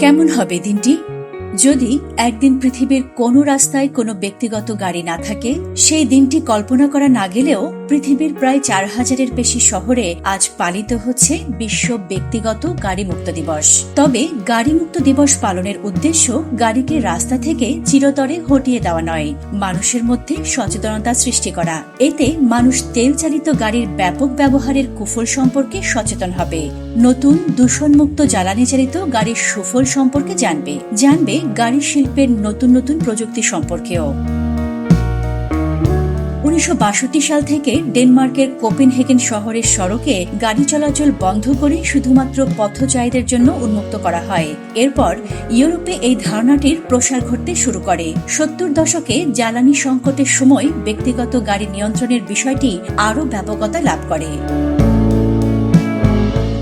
কেমন হবে দিনটি? যদি একদিন পৃথিবীর কোনো রাস্তায় কোনো ব্যক্তিগত গাড়ি না থাকে, সেই দিনটি কল্পনা করা না গেলেও পৃথিবীর প্রায় চার হাজারের বেশি শহরে আজ পালিত হচ্ছে বিশ্ব ব্যক্তিগত গাড়ি মুক্ত দিবস। তবে গাড়ি মুক্ত দিবস পালনের উদ্দেশ্য গাড়িকে রাস্তা থেকে চিরতরে হটিয়ে দেওয়া নয়, মানুষের মধ্যে সচেতনতা সৃষ্টি করা। এতে মানুষ তেল চালিত গাড়ির ব্যাপক ব্যবহারের কুফল সম্পর্কে সচেতন হবে। নতুন দূষণমুক্ত জ্বালানি চালিত গাড়ির সুফল সম্পর্কে জানবে। জানবে গাড়ি শিল্পের নতুন নতুন প্রযুক্তি সম্পর্কেও। উনিশশো বাষট্টি সাল থেকে ডেনমার্কের কোপেনহেগেন শহরের সড়কে গাড়ি চলাচল বন্ধ করে শুধুমাত্র পথচারীদের জন্য উন্মুক্ত করা হয়। এরপর ইউরোপে এই ধারণাটির প্রসার ঘটতে শুরু করে। সত্তর দশকে জ্বালানি সংকটের সময় ব্যক্তিগত গাড়ি নিয়ন্ত্রণের বিষয়টি আরও ব্যাপকতা লাভ করে।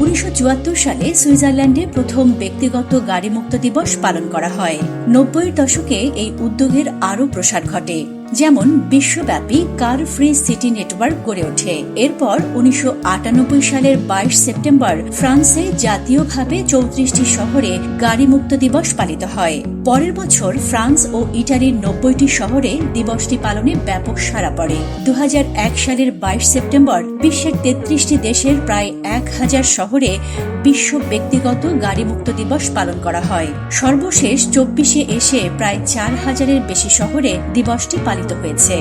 উনিশশো সালে সুইজারল্যান্ডে প্রথম ব্যক্তিগত গাড়ি মুক্ত দিবস পালন করা হয়। নব্বইয়ের দশকে এই উদ্যোগের আরও প্রসার ঘটে, যেমন বিশ্বব্যাপী কার ফ্রি সিটি নেটওয়ার্ক গড়ে ওঠে। এরপর উনিশশো আটানব্বই সালের বাইশ সেপ্টেম্বর ফ্রান্সে জাতীয়ভাবে চৌত্রিশটি শহরে গাড়ি মুক্ত দিবস পালিত হয়। পরের বছর ফ্রান্স ও ইটালির নব্বইটি শহরে দিবসটি পালনে ব্যাপক সাড়া পড়ে। দু হাজার এক সালের সেপ্টেম্বর বিশ্বের তেত্রিশটি দেশের প্রায় এক হাজার শহরে বিশ্ব ব্যক্তিগত গাড়ি মুক্ত দিবস পালন করা হয়। সর্বশেষ চব্বিশে এসে প্রায় চার হাজারের বেশি শহরে দিবসটি পালিত হয়েছে।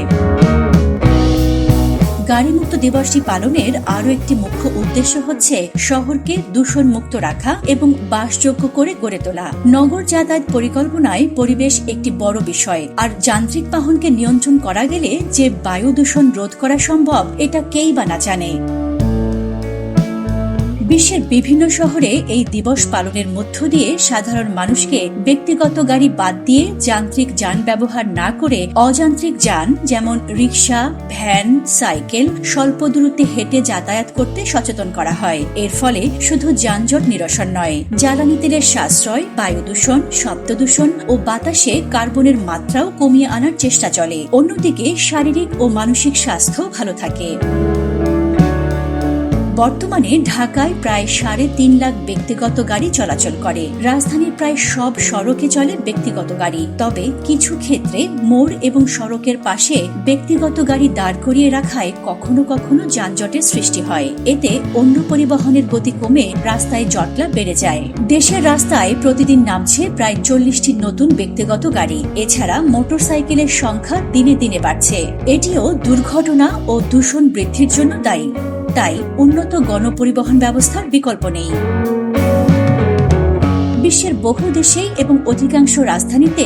গাড়ি মুক্ত দিবসটি পালনের আরও একটি মুখ্য উদ্দেশ্য হচ্ছে শহরকে দূষণ মুক্ত রাখা এবং বাসযোগ্য করে গড়ে তোলা। নগর যাতায়াত পরিকল্পনায় পরিবেশ একটি বড় বিষয়। আর যান্ত্রিক বাহনকে নিয়ন্ত্রণ করা গেলে যে বায়ু দূষণ রোধ করা সম্ভব, এটা কেই বা না জানে। বিশ্বের বিভিন্ন শহরে এই দিবস পালনের মধ্য দিয়ে সাধারণ মানুষকে ব্যক্তিগত গাড়ি বাদ দিয়ে যান্ত্রিক যান ব্যবহার না করে অযান্ত্রিক যান, যেমন রিক্সা, ভ্যান, সাইকেল, স্বল্প দূরত্বে হেঁটে যাতায়াত করতে সচেতন করা হয়। এর ফলে শুধু যানজট নিরসন নয়, জ্বালানি তেলের সাশ্রয়, বায়ু দূষণ, শব্দ দূষণ ও বাতাসে কার্বনের মাত্রাও কমিয়ে আনার চেষ্টা চলে। অন্যদিকে শারীরিক ও মানসিক স্বাস্থ্য ভালো থাকে। বর্তমানে ঢাকায় প্রায় সাড়ে তিন লাখ ব্যক্তিগত গাড়ি চলাচল করে। রাজধানীর প্রায় সব সড়কে চলে ব্যক্তিগত গাড়ি। তবে কিছু ক্ষেত্রে মোড় এবং সড়কের পাশে ব্যক্তিগত গাড়ি দাঁড় করিয়ে রাখায় কখনো কখনো যানজটের সৃষ্টি হয়। এতে অন্য পরিবহনের গতি কমে রাস্তায় জটলা বেড়ে যায়। দেশের রাস্তায় প্রতিদিন নামছে প্রায় চল্লিশটি নতুন ব্যক্তিগত গাড়ি। এছাড়া মোটরসাইকেলের সংখ্যা দিনে দিনে বাড়ছে। এটিও দুর্ঘটনা ও দূষণ বৃদ্ধির জন্য দায়ী। তাই উন্নত গণপরিবহন ব্যবস্থার বিকল্প নেই। বিশ্বের বহু দেশেই এবং অধিকাংশ রাজধানীতে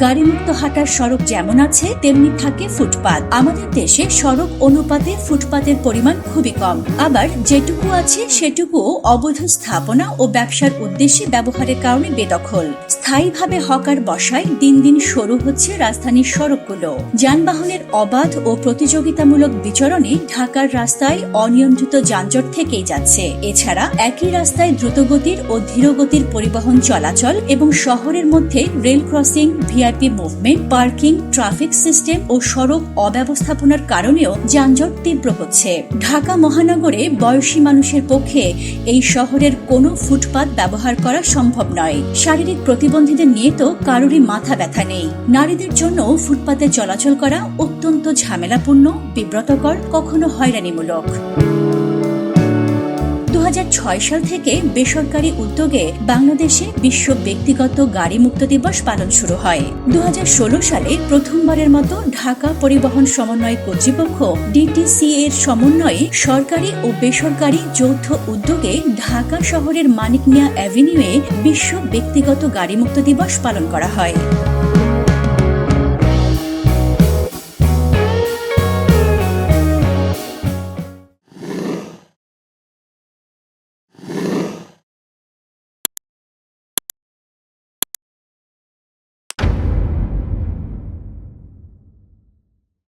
গাড়িমুক্ত হাঁটার সড়ক যেমন আছে, তেমনি থাকে ফুটপাত। আমাদের দেশে সড়ক অনুপাতে ফুটপাতের পরিমাণ খুবই কম। আবার যেটুকু আছে সেটুকু অবৈধ স্থাপনা ও ব্যবসার উদ্দেশ্যে ব্যবহারের কারণে বেদখল। স্থায়ীভাবে হকার বসায় দিন দিন সরু হচ্ছে রাজধানীর সড়কগুলো। যানবাহনের অবাধ ও প্রতিযোগিতামূলক বিচরণে ঢাকার রাস্তায় অনিয়ন্ত্রিত যানজট থেকেই যাচ্ছে। এছাড়া একই রাস্তায় দ্রুতগতির ও ধীরগতির পরিবহন চলাচল এবং শহরের মধ্যে rail crossing, VIP movement, parking, traffic system ও সড়ক অব্যবস্থাপনার কারণেও যানজট তীব্র হচ্ছে। ঢাকা মহানগরে বয়সী মানুষের পক্ষে এই শহরের কোনো ফুটপাত ব্যবহার করা সম্ভব নয়। শারীরিক প্রতিবন্ধীদের নিয়ে তো কারোরই মাথা ব্যথা নেই। নারীদের জন্য ফুটপাতে চলাচল করা অত্যন্ত ঝামেলাপূর্ণ, বিব্রতকর, কখনো হয়রানিমূলক। দু হাজার ছয় সাল থেকে বেসরকারি উদ্যোগে বাংলাদেশে বিশ্ব ব্যক্তিগত গাড়ি মুক্ত দিবস পালন শুরু হয়। দু হাজার ষোলো সালে প্রথমবারের মতো ঢাকা পরিবহন সমন্বয় কর্তৃপক্ষ ডিটিসি এর সমন্বয়ে সরকারি ও বেসরকারি যৌথ উদ্যোগে ঢাকা শহরের মানিক মিয়া অ্যাভিনিউয়ে বিশ্ব ব্যক্তিগত গাড়ি মুক্ত দিবস পালন করা হয়।